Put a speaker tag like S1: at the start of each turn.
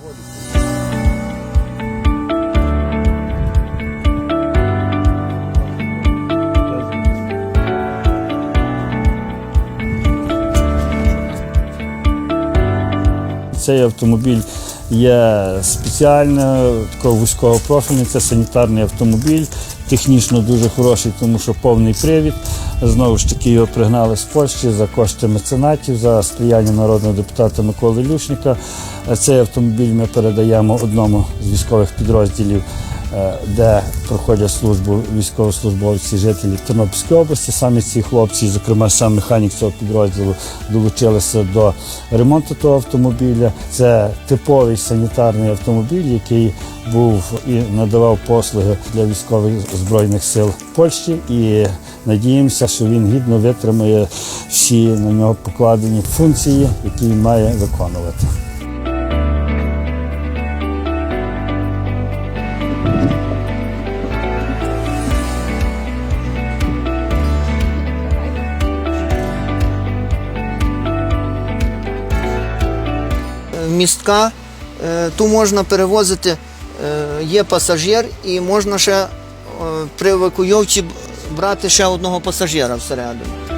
S1: Цей автомобіль є спеціально такого вузького профілю, це санітарний автомобіль, технічно дуже хороший, тому що повний привід. Знову ж таки його пригнали з Польщі за кошти меценатів, за сприяння народного депутата Миколи Люшника. Е, Цей автомобіль ми передаємо одному з військових підрозділів, е, де проходять службу військовослужбовці, жителі Тернопільської області. Саме ці хлопці, зокрема сам механік цього підрозділу, долучилися до ремонту того автомобіля. Це типовий санітарний автомобіль, який був і надавав послуги для військових збройних сил Польщі. І надіємося, що він гідно витримає всі на нього покладені функції, які він має виконувати.
S2: містка. Е, Ту можна перевозити, е, є пасажир, і можна ще е, при евакуйовці брати ще одного пасажира всередину.